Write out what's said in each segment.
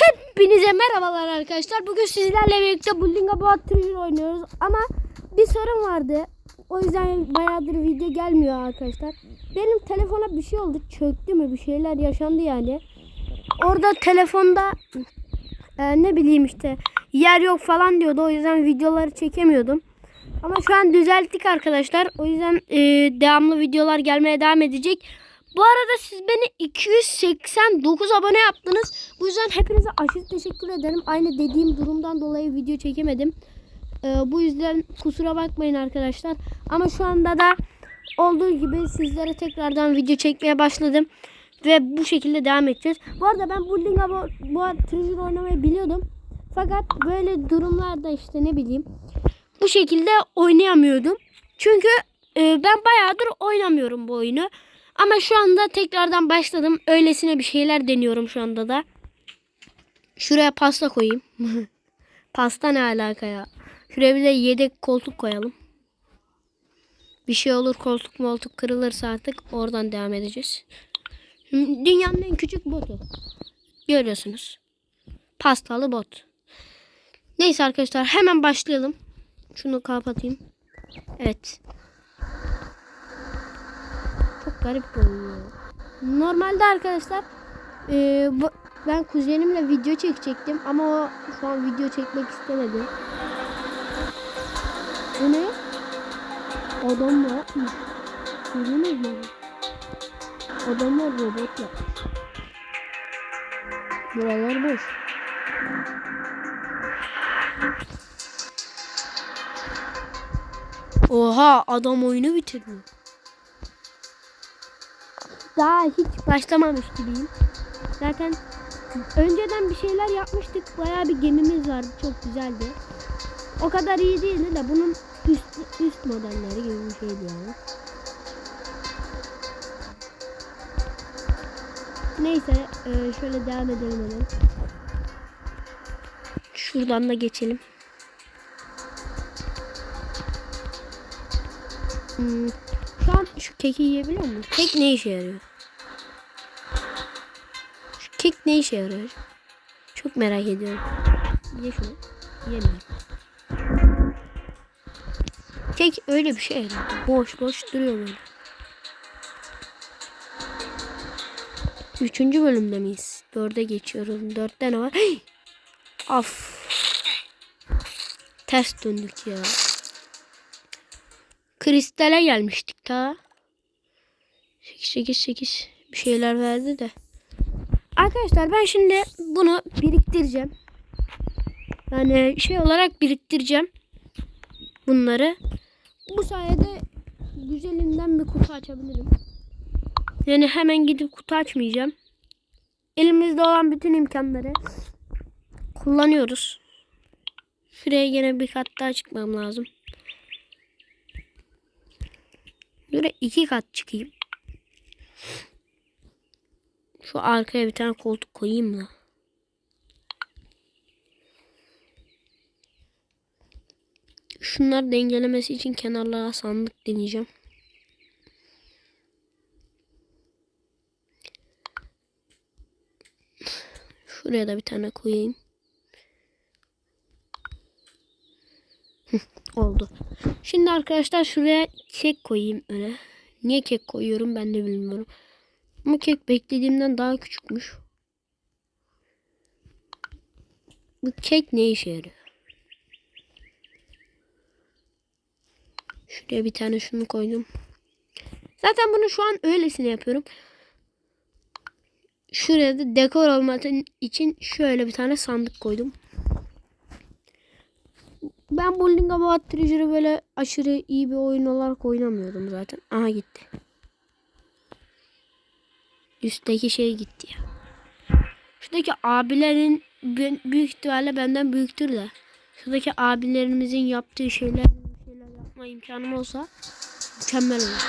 Hepinize merhabalar arkadaşlar. Bugün sizlerle birlikte Building About Treasure oynuyoruz. Ama bir sorun vardı. O yüzden bayağıdır video gelmiyor arkadaşlar. Benim telefona bir şey oldu. Çöktü mü? Bir şeyler yaşandı yani. Orada telefonda e, ne bileyim işte yer yok falan diyordu. O yüzden videoları çekemiyordum. Ama şu an düzelttik arkadaşlar. O yüzden e, devamlı videolar gelmeye devam edecek. Bu arada siz beni 289 abone yaptınız. Bu yüzden hepinize aşırı teşekkür ederim. Aynı dediğim durumdan dolayı video çekemedim. Ee, bu yüzden kusura bakmayın arkadaşlar. Ama şu anda da olduğu gibi sizlere tekrardan video çekmeye başladım. Ve bu şekilde devam edeceğiz. Bu arada ben Building About bu Treasure oynamayı biliyordum. Fakat böyle durumlarda işte ne bileyim bu şekilde oynayamıyordum. Çünkü e, ben bayağıdır oynamıyorum bu oyunu. Ama şu anda tekrardan başladım. Öylesine bir şeyler deniyorum şu anda da. Şuraya pasta koyayım. pasta ne alaka ya? Şuraya bir de yedek koltuk koyalım. Bir şey olur koltuk moltuk kırılırsa artık oradan devam edeceğiz. Dünyanın en küçük botu. Görüyorsunuz. Pastalı bot. Neyse arkadaşlar hemen başlayalım. Şunu kapatayım. Evet. Garip ya. Normalde arkadaşlar e, ben kuzenimle video çekecektim ama o şu an video çekmek istemedi. Bu ne? Adam mı yapmış? Gördünüz mü? Adamlar robot yapmış. Buralar boş. Oha adam oyunu bitirdi. Daha hiç başlamamış gibiyim. Zaten önceden bir şeyler yapmıştık. Bayağı bir gemimiz vardı. Çok güzeldi. O kadar iyi değildi de bunun üst, üst modelleri gibi bir şeydi yani. Neyse e, şöyle devam edelim hemen. Şuradan da geçelim. Hmm, an şu keki yiyebiliyor muyum? Kek ne işe yarıyor? Şu kek ne işe yarıyor? Çok merak ediyorum. Ye şunu. Yemiyorum. Kek öyle bir şey. Boş boş duruyor böyle. Üçüncü bölümde miyiz? Dörde geçiyorum. Dörtte ne var? Af. Ters döndük ya. Kristale gelmiştik ta. 8 8 8 bir şeyler verdi de. Arkadaşlar ben şimdi bunu biriktireceğim. Yani şey olarak biriktireceğim. Bunları. Bu sayede güzelinden bir kutu açabilirim. Yani hemen gidip kutu açmayacağım. Elimizde olan bütün imkanları kullanıyoruz. Şuraya yine bir kat daha çıkmam lazım. Böyle iki kat çıkayım. Şu arkaya bir tane koltuk koyayım mı? Şunlar dengelemesi için kenarlara sandık deneyeceğim. Şuraya da bir tane koyayım. Oldu. Şimdi arkadaşlar şuraya kek koyayım öyle. Niye kek koyuyorum ben de bilmiyorum. Ama kek beklediğimden daha küçükmüş. Bu kek ne işe yarıyor? Şuraya bir tane şunu koydum. Zaten bunu şu an öylesine yapıyorum. Şuraya da dekor olması için şöyle bir tane sandık koydum. Ben Bowling About Treasure'ı böyle aşırı iyi bir oyun olarak oynamıyordum zaten. Aha gitti. Üstteki şey gitti ya. Şuradaki abilerin büyük ihtimalle benden büyüktür de. Şuradaki abilerimizin yaptığı şeyler, şeyler yapma imkanım olsa mükemmel olur.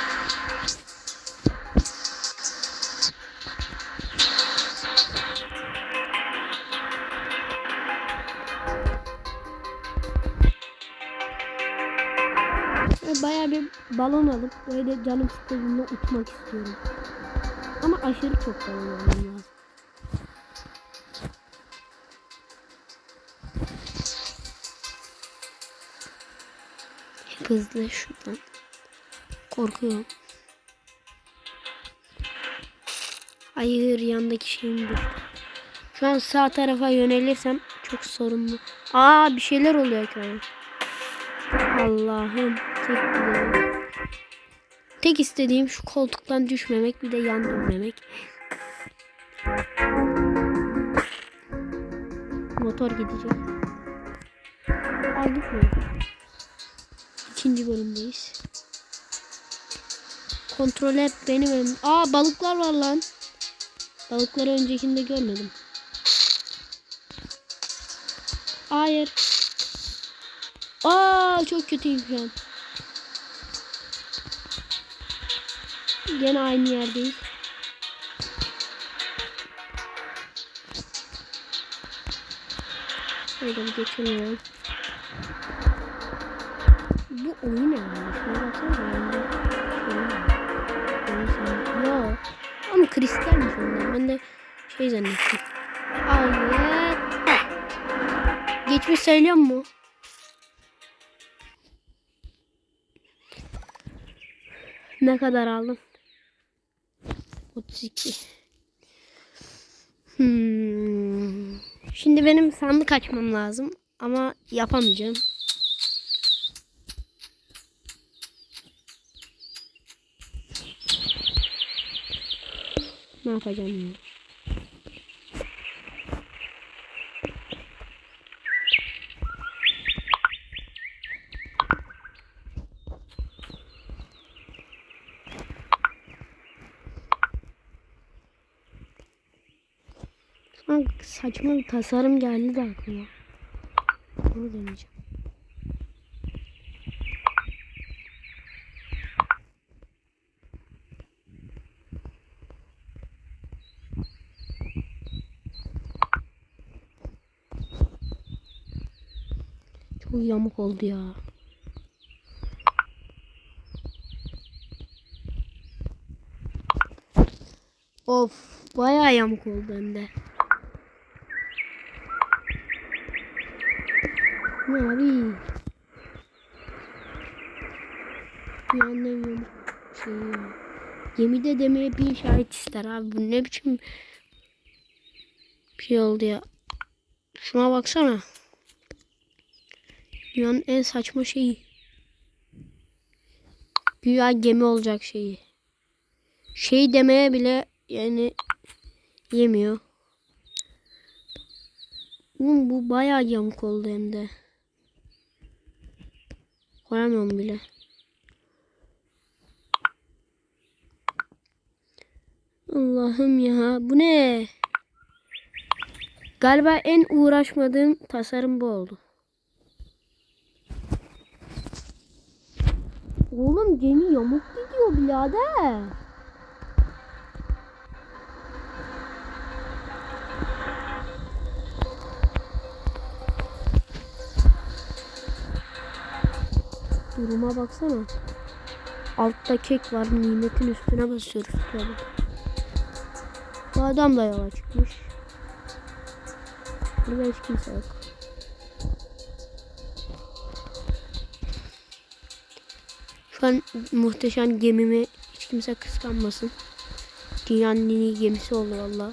Ve baya bir balon alıp böyle canım sıkıldığında uçmak istiyorum. Ama aşırı çok balon almam lazım. Hızlı şuradan. Korkuyorum. Hayır yandaki şeyim bu. Şu an sağ tarafa yönelirsem çok sorunlu. Aa bir şeyler oluyor ki. Allah'ım dileğim. Tek istediğim şu koltuktan düşmemek bir de yan dönmemek. Motor gidecek. Aa gitmiyor. İkinci bölümdeyiz. Kontroller benim elim. Aa balıklar var lan. Balıkları öncekinde görmedim. Hayır. Aa çok kötüyüm şu an. Gene aynı yerdeyiz. Şöyle bir geçemiyorum. Bu oyun ne yani? Şuna baksana yani. Yo. Ama kristalmiş onlar. Ben de şey zannettim. Hayır. Geçmiş söylüyor mu? Ne kadar aldım? 32. Hmm. Şimdi benim sandık açmam lazım. Ama yapamayacağım. Ne yapacağım ya? An saçma bir tasarım geldi de aklıma. Onu deneyeceğim. Çok yamuk oldu ya. Of bayağı yamuk oldu hem. Ne abi? Bir anda yamuk şey. Gemide demeye bir işaret ister abi. Bu ne biçim bir şey oldu ya. Şuna baksana. Dünyanın en saçma şeyi. Güya gemi olacak şeyi. Şey demeye bile yani yemiyor. Oğlum bu bayağı yamuk oldu hem de. Koyamıyorum bile. Allah'ım ya bu ne? Galiba en uğraşmadığım tasarım bu oldu. Oğlum gemi yamuk gidiyor birader. Duruma baksana. Altta kek var. Nimetin üstüne basıyoruz. Tabii. Bu adam da yola çıkmış. Burada hiç kimse yok. Şu an muhteşem gemimi hiç kimse kıskanmasın. Dünyanın en iyi gemisi oldu valla.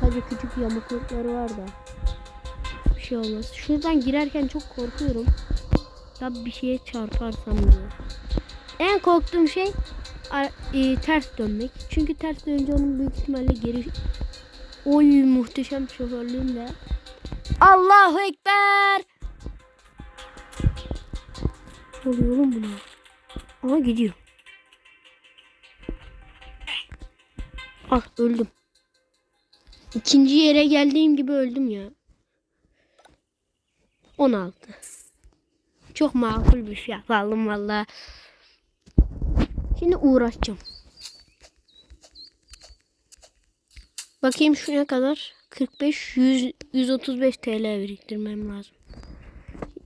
Sadece küçük yamuklukları var da. Bir şey olmaz. Şuradan girerken çok korkuyorum. Ya bir şeye çarparsam diye. En korktuğum şey e, ters dönmek. Çünkü ters dönünce onun büyük ihtimalle geri... Oy muhteşem şoförlüğümle. Allahu Ekber! Ne oluyor oğlum buna? Aha gidiyor. Ah öldüm. İkinci yere geldiğim gibi öldüm ya. 16. Çok makul bir şey yapalım valla. Şimdi uğraşacağım. Bakayım şuna kadar 45 100 135 TL biriktirmem lazım.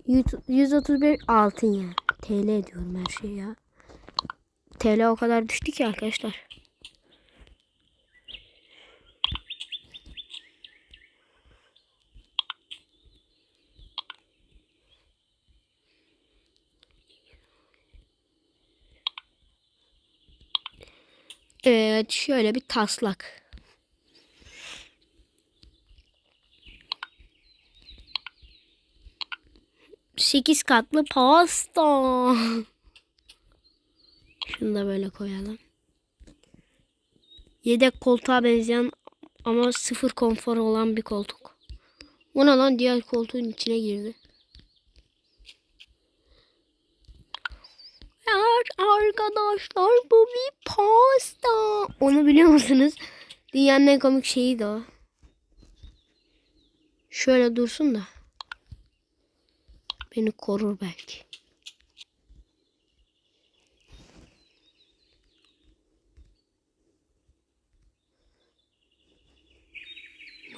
100 135 altın yani. TL diyorum her şey ya. TL o kadar düştü ki arkadaşlar. Evet şöyle bir taslak. Sekiz katlı pasta. Şunu da böyle koyalım. Yedek koltuğa benzeyen ama sıfır konfor olan bir koltuk. O ne lan diğer koltuğun içine girdi. Evet arkadaşlar bu bir pasta. Onu biliyor musunuz? Dünyanın en komik şeyi de o. Şöyle dursun da. Beni korur belki.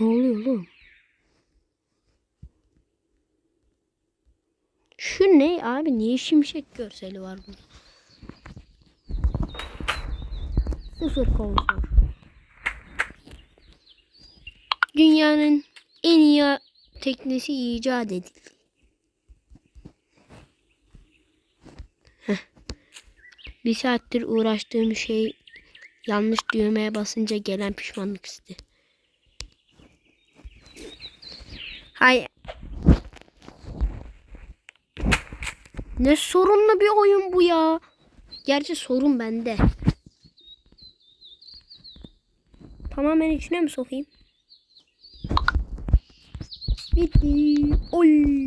Ne oluyor oğlum? Şu ne abi? Niye şimşek görseli var burada? Sıfır konfor. Dünyanın en iyi teknesi icat edildi. Bir saattir uğraştığım şey yanlış düğmeye basınca gelen pişmanlık hissi. Hay. Ne sorunlu bir oyun bu ya. Gerçi sorun bende. Tamamen içine mi sokayım? Bitti. Oy.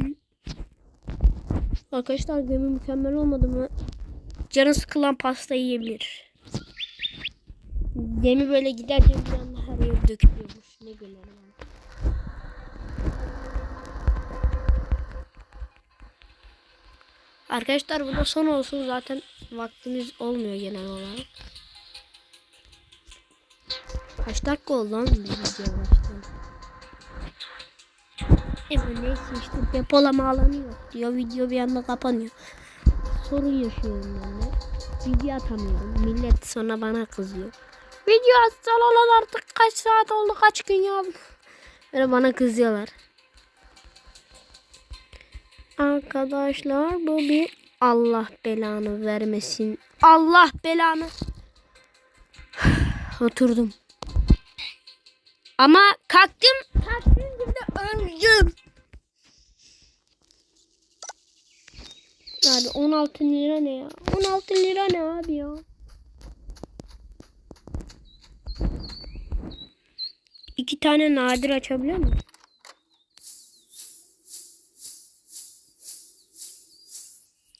Arkadaşlar gemi mükemmel olmadı mı? Canı sıkılan pasta yiyebilir. Gemi böyle giderken bir anda her yer dökülüyormuş. Ne güzel. Arkadaşlar bu da son olsun zaten vaktimiz olmuyor genel olarak. Kaç dakika oldu lan bir video başladı. Neyse işte depolama alanı yok diyor. Video bir anda kapanıyor. Sorun yaşıyorum ben de. Video atamıyorum. Millet sonra bana kızıyor. Video atsan olan artık kaç saat oldu kaç gün ya. Böyle bana kızıyorlar. Arkadaşlar bu bir Allah belanı vermesin. Allah belanı. Oturdum. Ama kalktım. Kalktım gibi öldüm. Abi 16 lira ne ya? 16 lira ne abi ya? İki tane nadir açabiliyor muyum?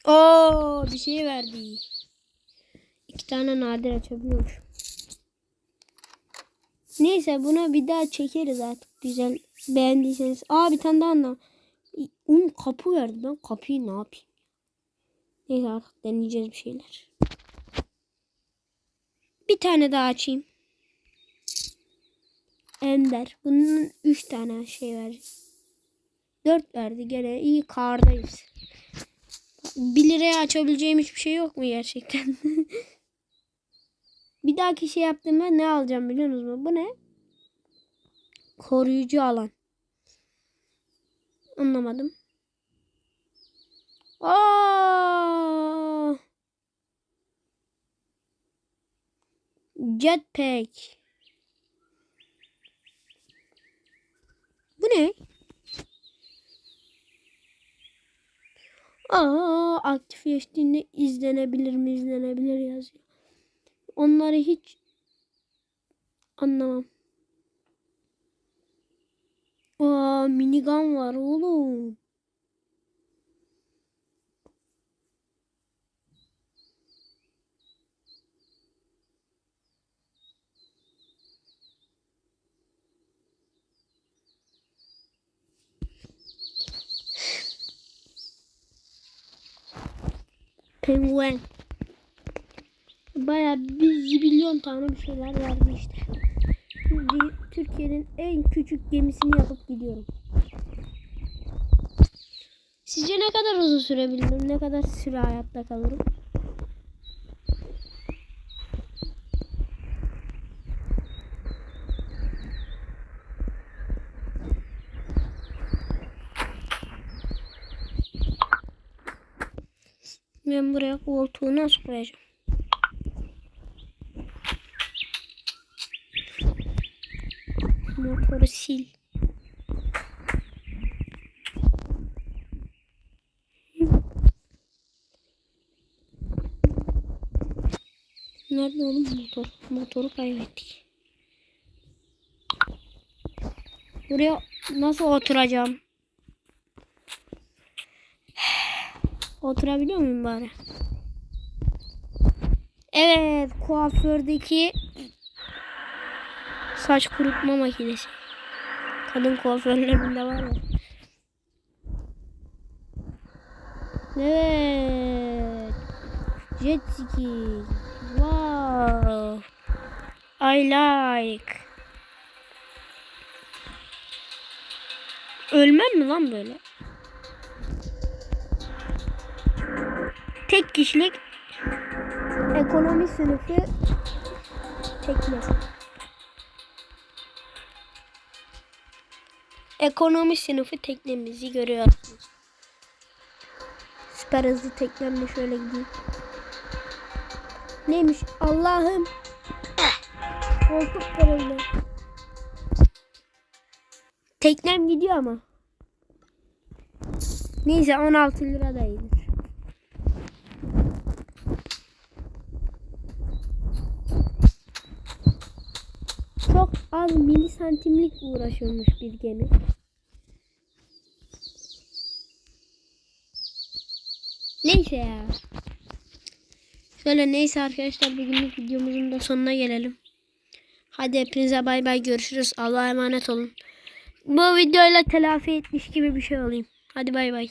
Oo bir şey verdi. İki tane nadir açabiliyormuş. Neyse buna bir daha çekeriz artık güzel beğendiyseniz. Aa bir tane daha anlam. Um kapı verdi ben kapıyı ne yapayım? Neyse artık deneyeceğiz bir şeyler. Bir tane daha açayım. Ender. Bunun üç tane şey verdi. Dört verdi gene iyi kardayız. 1 liraya açabileceğim hiçbir şey yok mu gerçekten? bir dahaki şey yaptığımda ne alacağım biliyor musunuz? Bu ne? Koruyucu alan. Anlamadım. Aa! Jetpack. Bu ne? Aa, aktifleştiğinde izlenebilir mi izlenebilir yazıyor. Onları hiç anlamam. Aa, minigun var oğlum. Penguen. Baya bir zibilyon tane bir şeyler vardı işte. Şimdi Türkiye'nin en küçük gemisini yapıp gidiyorum. Sizce ne kadar uzun sürebilirim? Ne kadar süre hayatta kalırım? Ben buraya koltuğu nasıl koyacağım? motoru sil. Nerede oğlum motor? Motoru kaybettik. Buraya nasıl oturacağım? Oturabiliyor muyum bari? Evet, kuafördeki saç kurutma makinesi. Kadın kuaförlerinde var ya. Evet. Jet ski. Wow. I like. Ölmem mi lan böyle? Tek kişilik ekonomi sınıfı tekne. Ekonomi sınıfı teknemizi görüyorsunuz. Süper hızlı teknemle şöyle gideyim. Neymiş? Allah'ım. Koltuk kırıldı. Teknem gidiyor ama. Neyse 16 lira da iyidir. Çok az milisantimlik uğraşıyormuş bir gemi. Neyse ya. Şöyle neyse arkadaşlar bugünlük videomuzun da sonuna gelelim. Hadi hepinize bay bay görüşürüz. Allah'a emanet olun. Bu videoyla telafi etmiş gibi bir şey olayım. Hadi bay bay.